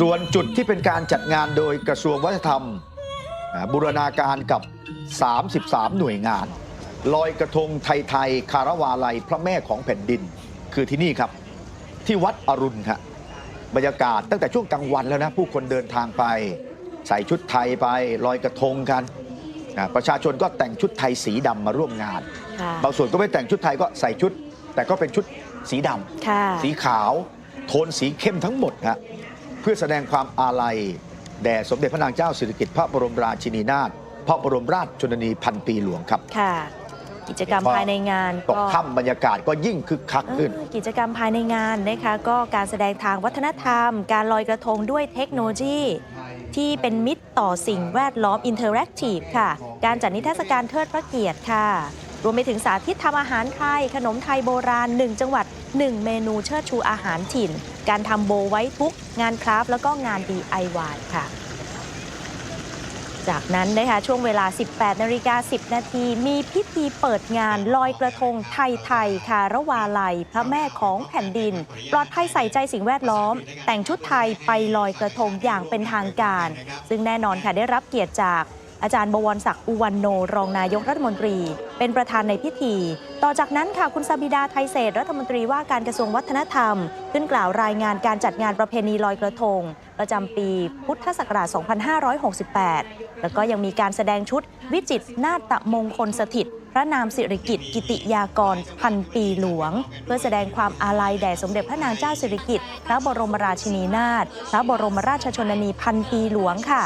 ส่วนจุดที่เป็นการจัดงานโดยกระทรวงวัฒนธรรมอ่าบูรณาการกับ 33 หน่วยงาน ลอยกระทงไทยๆคารวาลัยพระแม่ของแผ่นดิน คือที่นี่ครับ ที่วัดอรุณครับบรรยากาศตั้งแต่ช่วงกลางวันแล้วนะ ผู้คนเดินทางไป ใส่ชุดไทยไปลอยกระทงกันอ่าประชาชนก็แต่งชุดไทยสีดำมาร่วมงานค่ะบางส่วนก็ไม่แต่งชุดไทยก็ใส่ชุด แต่ก็เป็นชุดสีดำค่ะสีขาว โทนสีเข้มทั้งหมดฮะเพื่อแสดงความอาลัย แด่สมเด็จพระนางเจ้าสิริกิติ์พระบรมราชินีนาถพระบรมราชชนนีพันปีหลวงครับ ค่ะ กิจกรรมพอภายในงานตกค่ำบรรยากาศก็ยิ่งคึกคักขึ้นเออกิจกรรมภายในงานนะคะก็การแสดงทางวัฒนธรรม การลอยกระทงด้วยเทคโนโลยี ที่เป็นมิตรต่อสิ่งแวดล้อมอินเทอร์แอคทีฟค่ะ การจัดนิทรรศการเทิดพระเกียรติค่ะ รวมไปถึงสาธิตทำอาหารไทย ขนมไทยโบราณ 1 จังหวัด 1 เมนูเชิดชูอาหารถิ่น การทำโบไว้ทุก งานคราฟแล้วก็งาน DIY ค่ะ จากนั้นนะคะช่วงเวลา 18นาฬิกา10 นาทีมีพิธีเปิดงานลอยกระทงไทยไทยคารวาลัย พระแม่ของแผ่นดิน ปลอดภัยใส่ใจสิ่งแวดล้อม แต่งชุดไทยไปลอยกระทงอย่างเป็นทางการ ซึ่งแน่นอนค่ะได้รับเกียรติจาก อาจารย์บวรศักดิ์อุวันโน รองนายกรัฐมนตรี เป็นประธานในพิธี ต่อจากนั้นค่ะคุณซาบิดาไทยเศษรัฐมนตรีว่าการกระทรวงวัฒนธรรม ขึ้นกล่าวรายงานการจัดงานประเพณีลอยกระทง ประจำปีพุทธศักราช 2568 แล้วก็ยังมีการแสดงชุดวิจิตนาฏมงคลสถิต พระนามสิริกิติ์กิติยากร พันปีหลวง เพื่อแสดงความอาลัยแด่สมเด็จพระนางเจ้าสิริกิติ์พระบรมราชินีนาถพระบรมราชชนนีพันปีหลวงค่ะ